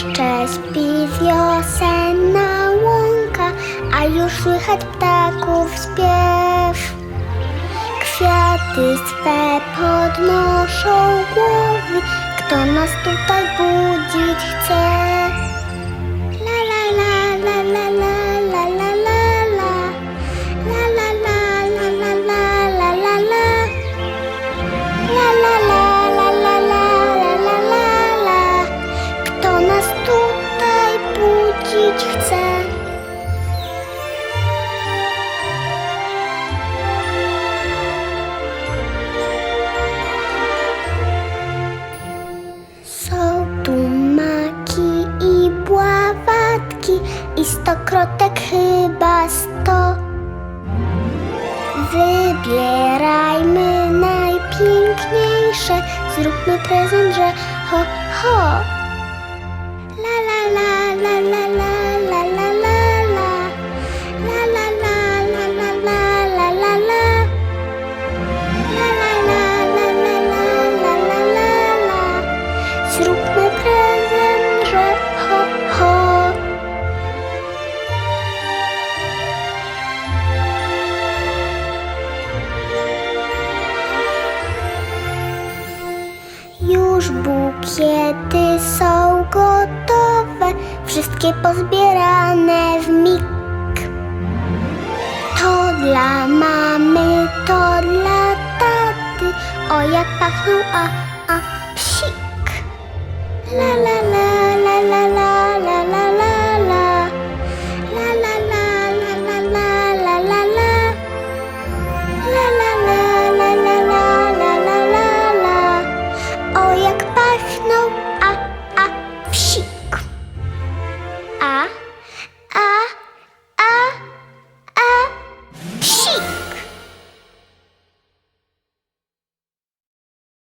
Jeszcze śpi wiosenna łąka, a już słychać ptaków śpiew. Kwiaty swe podnoszą głowy, kto nas tutaj budzić bławatki i stokrotek chyba sto. Wybierajmy najpiękniejsze, zróbmy prezent, że ho, ho. La la la już bukiety są gotowe, wszystkie pozbierane w mig. To dla mamy, to dla taty, o jak pachną, a, a, psik. La, la. tak pachną.